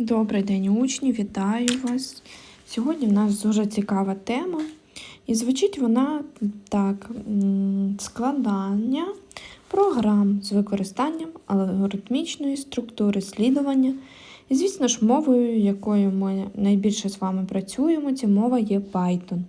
Добрий день, учні, вітаю вас. Сьогодні в нас дуже цікава тема. І звучить вона так: складання програм з використанням алгоритмічної структури слідування. І, звісно ж, мовою, якою ми найбільше з вами працюємо, ця мова є Python.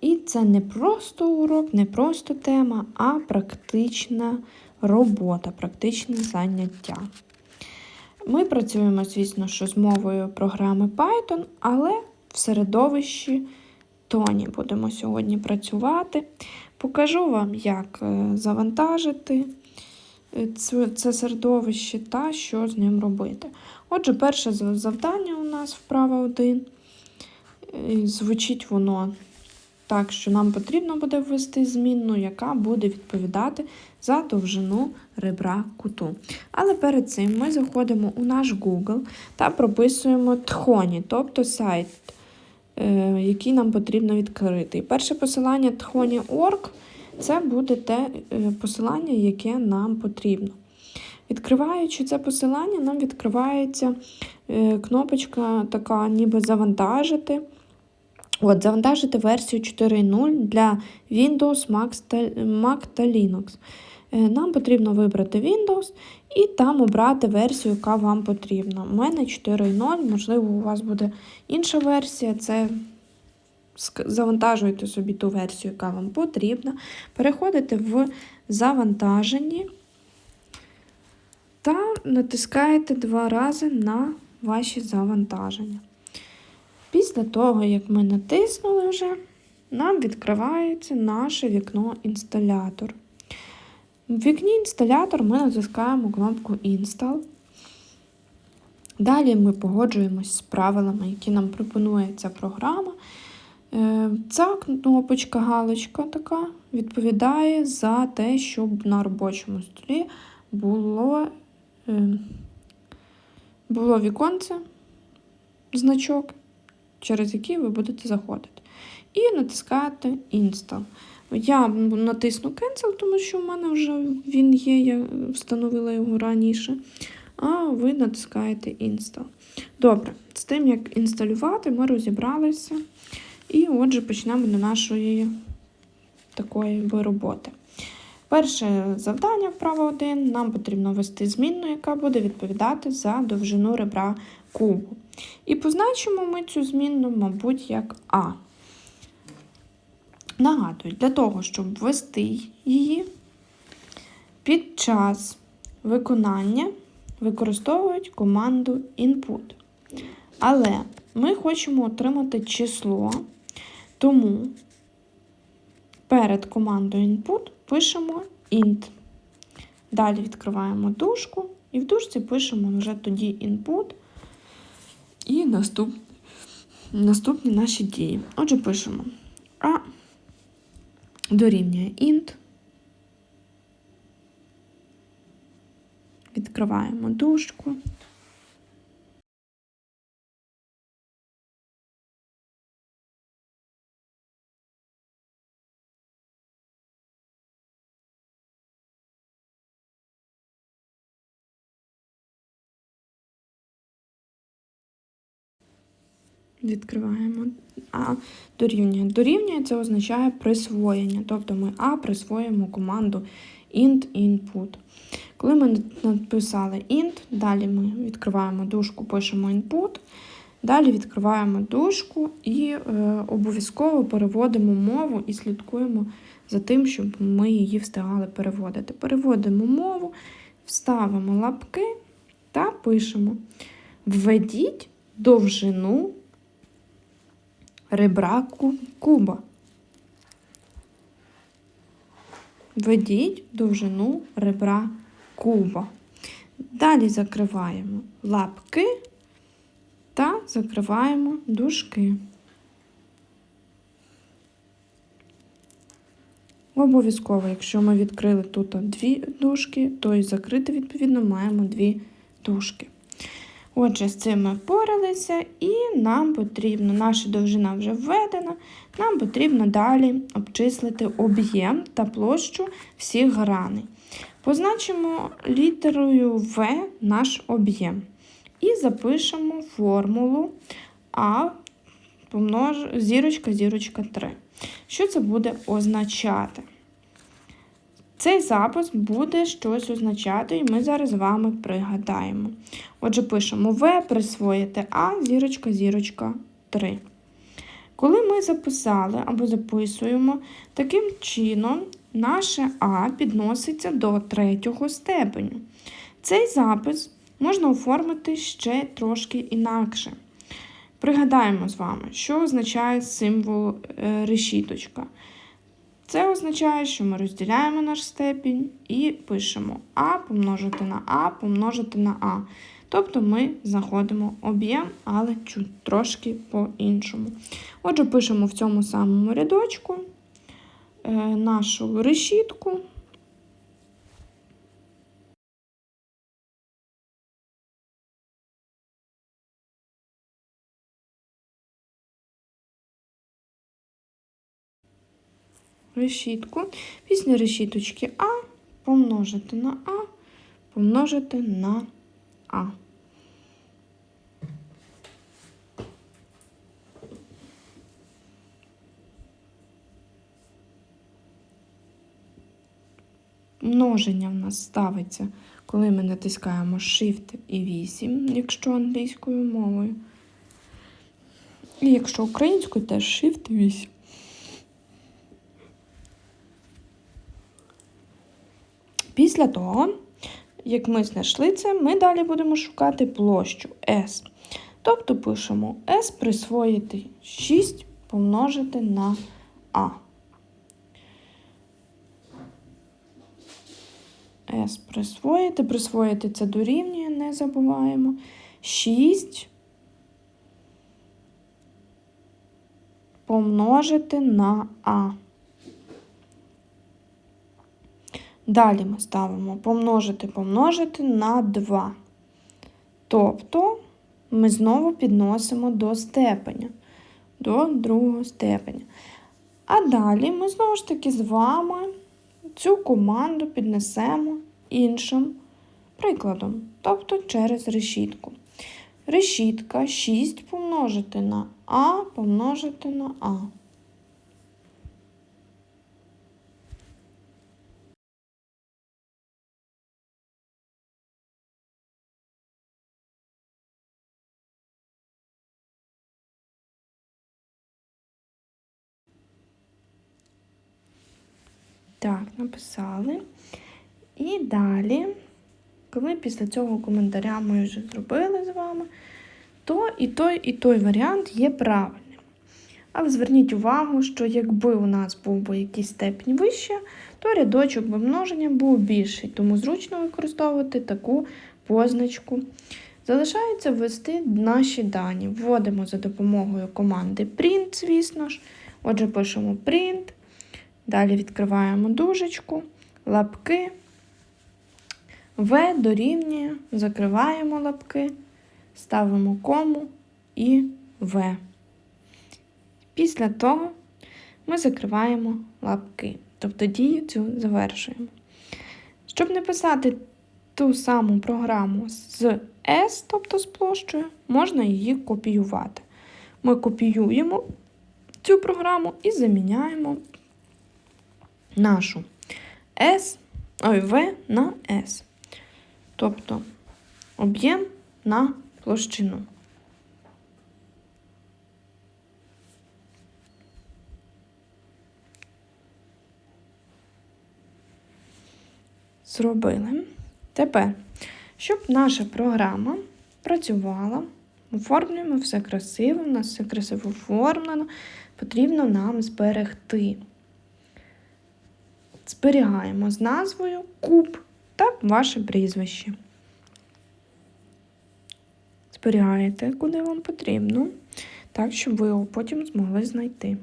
І це не просто урок, не просто тема, а практична робота, практичне заняття. Ми працюємо, звісно, що з мовою програми Python, але в середовищі Тоні будемо сьогодні працювати. Покажу вам, як е, завантажити е, це, середовище та що з ним робити. Отже, перше завдання у нас вправа 1. Звучить воно так, що нам потрібно буде ввести змінну, яка буде відповідати за довжину ребра куту. Але перед цим ми заходимо у наш Google та прописуємо тхоні, тобто сайт, е, який нам потрібно відкрити. І перше посилання tхоні.org це буде те е, посилання, яке нам потрібно. Відкриваючи це посилання, нам відкривається е, кнопочка така, ніби завантажити. От, завантажити версію 4.0 для Windows, Mac та, Linux. Е, Нам потрібно вибрати Windows і там обрати версію, яка вам потрібна. У мене 4.0, можливо, у вас буде інша версія. Це завантажуєте собі ту версію, яка вам потрібна. Переходите в завантажені та натискаєте два рази на ваші завантаження. Після того, як ми натиснули вже, нам відкривається наше вікно інсталятор. В вікні інсталятор ми натискаємо кнопку Install. Далі ми погоджуємось з правилами, які нам пропонує ця програма. Е, Ця кнопочка галочка така відповідає за те, щоб на робочому столі було, е, було віконце, значок, через який ви будете заходити. І натискаєте Install. Я натисну Cancel, тому що в мене вже він є, я встановила його раніше. А ви натискаєте Install. Добре, з тим, як інсталювати, ми розібралися. І отже, почнемо до нашої такої роботи. Перше завдання вправо 1. Нам потрібно ввести змінну, яка буде відповідати за довжину ребра кубу. І позначимо ми цю змінну, мабуть, як А. Нагадую, для того, щоб ввести її, під час виконання використовують команду input. Але ми хочемо отримати число, тому перед командою input пишемо int. Далі відкриваємо дужку і в дужці пишемо вже тоді input і наступ... наступні наші дії. Отже, пишемо А дорівнює int. Відкриваємо дужку. Відкриваємо А дорівнює. Дорівнює це означає присвоєння. Тобто ми А присвоїмо команду int input. Коли ми написали int, далі ми відкриваємо дужку, пишемо input. Далі відкриваємо дужку і е, обов'язково переводимо мову і слідкуємо за тим, щоб ми її встигали переводити. Переводимо мову, вставимо лапки та пишемо. Введіть довжину ребра куба. Введіть довжину ребра куба. Далі закриваємо лапки та закриваємо дужки. Обов'язково, якщо ми відкрили тут дві дужки, то і закрити, відповідно, маємо дві дужки. Отже, з цим ми впоралися, і нам потрібно, наша довжина вже введена, нам потрібно далі обчислити об'єм та площу всіх граней. Позначимо літерою В наш об'єм. і запишемо формулу А помнож... зірочка, зірочка 3. Що це буде означати? Цей запис буде щось означати, і ми зараз з вами пригадаємо. Отже, пишемо В присвоїти А, зірочка, зірочка 3. Коли ми записали або записуємо, таким чином наше А підноситься до третього степеню. Цей запис можна оформити ще трошки інакше. Пригадаємо з вами, що означає символ е, решіточка. Це означає, що ми розділяємо наш степінь і пишемо А помножити на А помножити на А. Тобто ми знаходимо об'єм, але трошки по-іншому. Отже, пишемо в цьому самому рядочку е, нашу решітку. Решітку. Після решіточки А помножити на А, помножити на А. Множення в нас ставиться, коли ми натискаємо Shift і 8, якщо англійською мовою. І якщо українською, теж Shift 8. Після того, як ми знайшли це, ми далі будемо шукати площу S. Тобто пишемо S присвоїти 6 помножити на А. S присвоїти. Присвоїти це дорівнює, не забуваємо. 6 помножити на А. Далі ми ставимо помножити помножити на 2. Тобто ми знову підносимо до степеня, до другого степеня. А далі ми знову ж таки з вами цю команду піднесемо іншим прикладом, тобто через решітку. Решітка 6 помножити на А помножити на А. Так, написали. І далі, коли після цього коментаря ми вже зробили з вами, то і той, і той варіант є правильним. Але зверніть увагу, що якби у нас був би якийсь степінь вище, то рядочок би множення був більший, тому зручно використовувати таку позначку. Залишається ввести наші дані. Вводимо за допомогою команди print, звісно ж. Отже, пишемо print. Далі відкриваємо дужечку, лапки, В дорівнює, закриваємо лапки, ставимо кому і В. Після того ми закриваємо лапки, тобто дію цю завершуємо. Щоб не писати ту саму програму з S, тобто з площею, можна її копіювати. Ми копіюємо цю програму і заміняємо нашу S, ой, V на S. Тобто об'єм на площину. Зробили. Тепер, щоб наша програма працювала, оформлюємо все красиво, у нас все красиво оформлено, потрібно нам зберегти зберігаємо з назвою куб та ваше прізвище. Зберігаєте, куди вам потрібно, так, щоб ви його потім змогли знайти.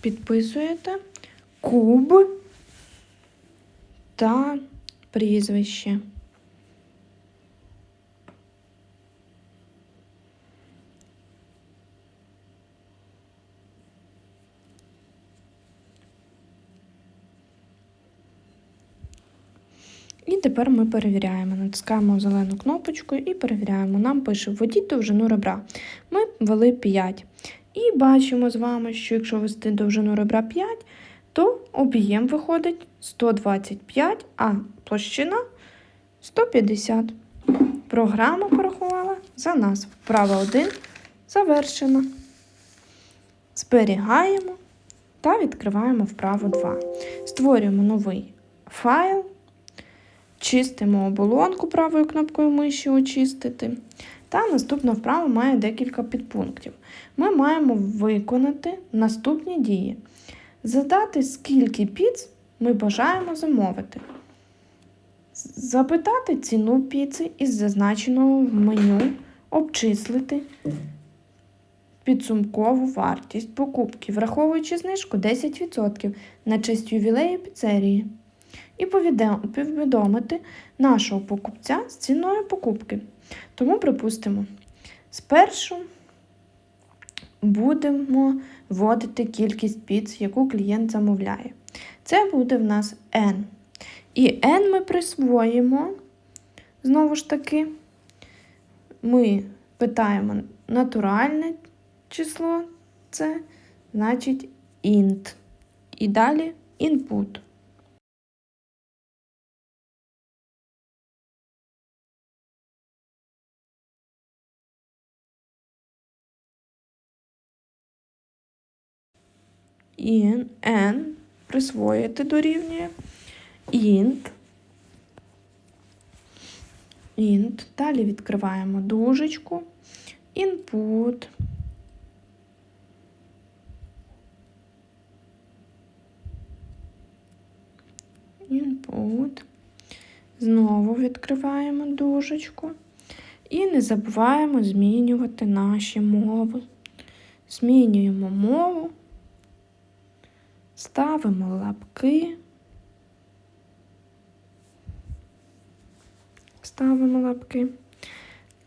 Підписуєте куб та прізвище. І тепер ми перевіряємо. Натискаємо зелену кнопочку і перевіряємо. Нам пише введіть довжину ребра. Ми ввели 5. І бачимо з вами, що якщо ввести довжину ребра 5, то об'єм виходить 125, а площина 150. Програма порахувала за нас. Вправа 1 завершена. Зберігаємо та відкриваємо вправу 2. Створюємо новий файл, чистимо оболонку правою кнопкою миші очистити. Та наступна вправа має декілька підпунктів. Ми маємо виконати наступні дії. Задати, скільки піц ми бажаємо замовити. Запитати ціну піци із зазначеного в меню, обчислити підсумкову вартість покупки, враховуючи знижку 10% на честь ювілею піцерії. І повідомити нашого покупця з ціною покупки. Тому, припустимо, спершу будемо вводити кількість піц, яку клієнт замовляє. Це буде в нас N. І N ми присвоїмо, знову ж таки, ми питаємо натуральне число, це значить int. І далі input. In n присвоїти дорівнює int. int. Далі відкриваємо дужечку, input. Input. Знову відкриваємо дужечку. І не забуваємо змінювати наші мови. Змінюємо мову. Ставимо лапки, ставимо лапки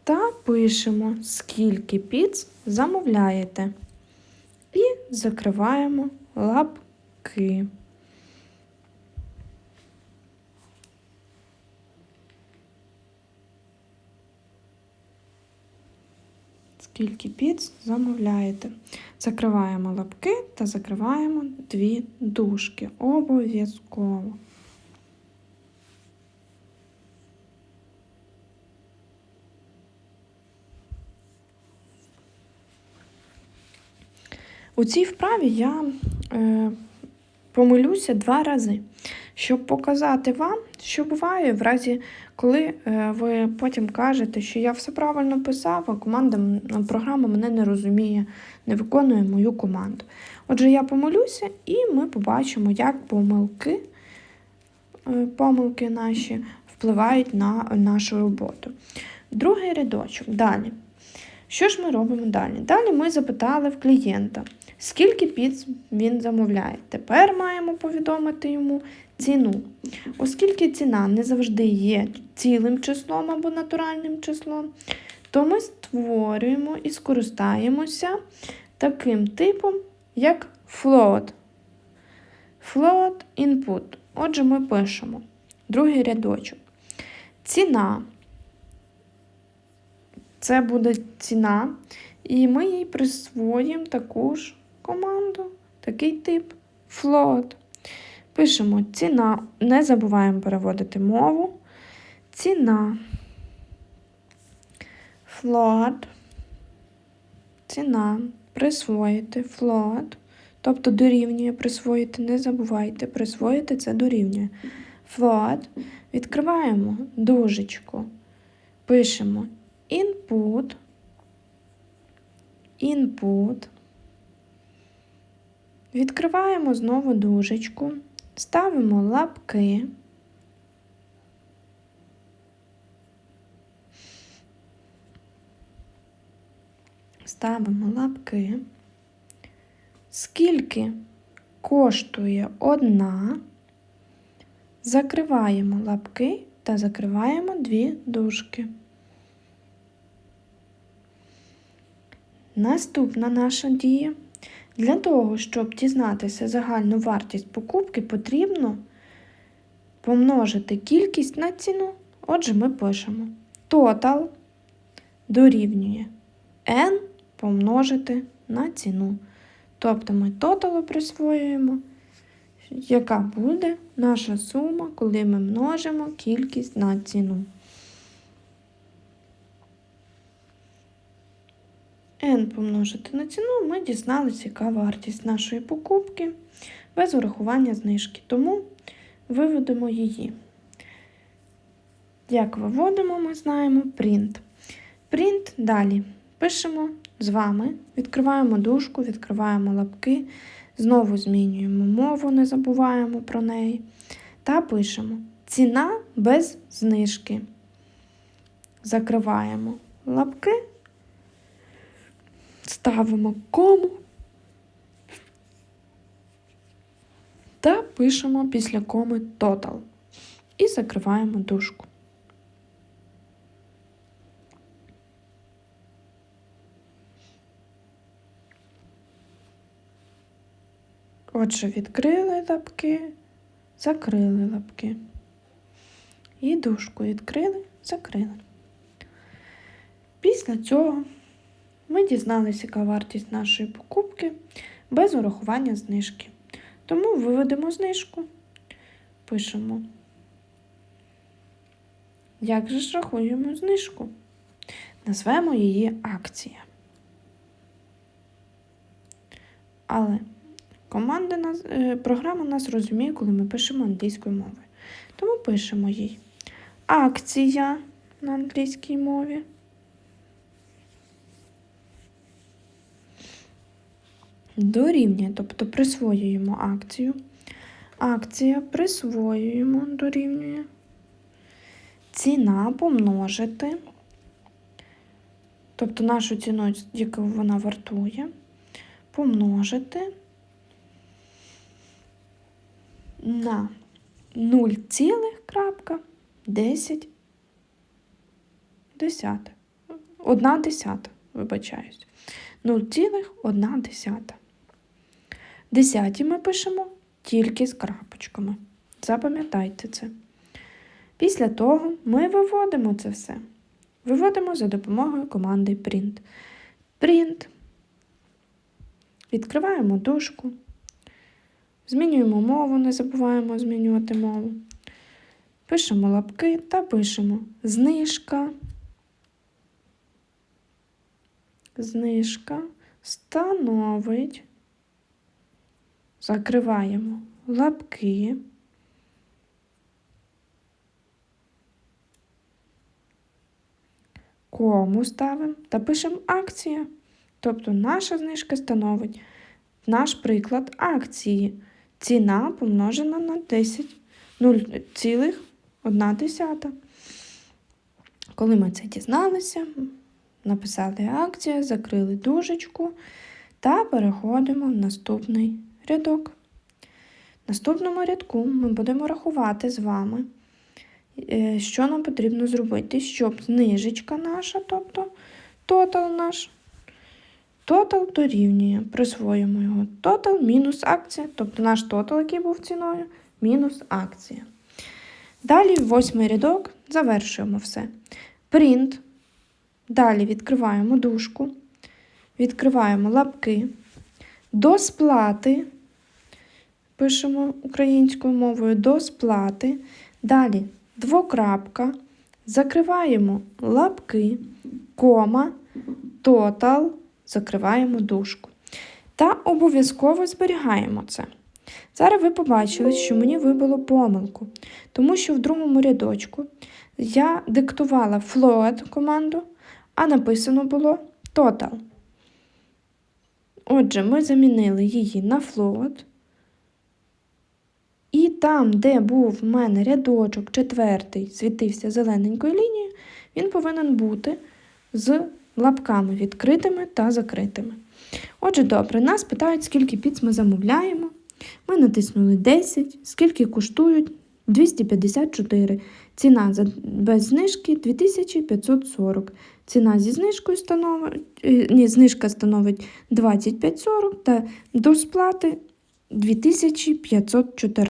та пишемо, скільки піц замовляєте. І закриваємо лапки. Скільки піц замовляєте. Закриваємо лапки та закриваємо дві дужки. Обов'язково. У цій вправі я е, помилюся два рази щоб показати вам, що буває в разі, коли е, ви потім кажете, що я все правильно писав, а команда програма мене не розуміє, не виконує мою команду. Отже, я помолюся, і ми побачимо, як помилки, е, помилки наші впливають на нашу роботу. Другий рядочок. Далі. Що ж ми робимо далі? Далі ми запитали в клієнта, скільки піц він замовляє. Тепер маємо повідомити йому ціну. Оскільки ціна не завжди є цілим числом або натуральним числом, то ми створюємо і скористаємося таким типом, як float. Float input. Отже, ми пишемо другий рядочок. Ціна. Це буде ціна, і ми їй присвоїмо таку ж команду, такий тип float. Пишемо ціна, не забуваємо переводити мову. Ціна. Float. Ціна. Присвоїти float. Тобто дорівнює присвоїти, не забувайте, присвоїти це дорівнює. Float. Відкриваємо дужечку. Пишемо input. Input. Відкриваємо знову дужечку. Ставимо лапки. Ставимо лапки. Скільки коштує одна, закриваємо лапки та закриваємо дві дужки. Наступна наша дія. Для того, щоб дізнатися загальну вартість покупки, потрібно помножити кількість на ціну. Отже, ми пишемо total дорівнює n помножити на ціну. Тобто ми тоталу присвоюємо, яка буде наша сума, коли ми множимо кількість на ціну. N помножити на ціну, ми дізналися, яка вартість нашої покупки без урахування знижки. Тому виведемо її. Як виводимо, ми знаємо print. Print далі пишемо з вами, відкриваємо дужку, відкриваємо лапки, знову змінюємо мову, не забуваємо про неї. Та пишемо ціна без знижки. Закриваємо лапки, ставимо кому та пишемо після коми total. І закриваємо дужку. Отже, відкрили лапки, закрили лапки. І дужку відкрили, закрили. Після цього ми дізналися, яка вартість нашої покупки без урахування знижки. Тому виведемо знижку, пишемо. Як же ж рахуємо знижку? Назвемо її акція. Але команда нас, е, програма нас розуміє, коли ми пишемо англійською мовою. Тому пишемо їй акція на англійській мові. Дорівнює, тобто присвоюємо акцію. Акція присвоюємо, дорівнює. Ціна помножити, тобто нашу ціну, яку вона вартує, помножити на 0,10. Одна десята, вибачаюсь. 0,1 десята. Десяті ми пишемо тільки з крапочками. Запам'ятайте це. Після того ми виводимо це все. Виводимо за допомогою команди print. Print. Відкриваємо дужку. Змінюємо мову, не забуваємо змінювати мову. Пишемо лапки та пишемо знижка. Знижка становить. Закриваємо лапки. Кому ставимо та пишемо акція. Тобто наша знижка становить наш приклад акції. Ціна помножена на 10 0,1. Коли ми це дізналися, написали акція, закрили дужечку та переходимо в наступний рядок. В наступному рядку ми будемо рахувати з вами, е, що нам потрібно зробити, щоб знижечка наша, тобто тотал наш, тотал дорівнює. Присвоїмо його тотал мінус акція, тобто наш тотал, який був ціною, мінус акція. Далі восьмий рядок завершуємо все. Print. Далі відкриваємо дужку, відкриваємо лапки. До сплати. Пишемо українською мовою до сплати. Далі двокрапка. Закриваємо лапки, кома, тотал, закриваємо дужку. Та обов'язково зберігаємо це. Зараз ви побачили, що мені вибило помилку, тому що в другому рядочку я диктувала float команду, а написано було total. Отже, ми замінили її на float. Там, де був в мене рядочок четвертий, світився зелененькою лінією, він повинен бути з лапками відкритими та закритими. Отже, добре, нас питають, скільки піц ми замовляємо. Ми натиснули 10, скільки коштують 254. Ціна без знижки 2540. Ціна зі знижкою становить, е, ні, знижка становить 25,40 та до сплати 2514.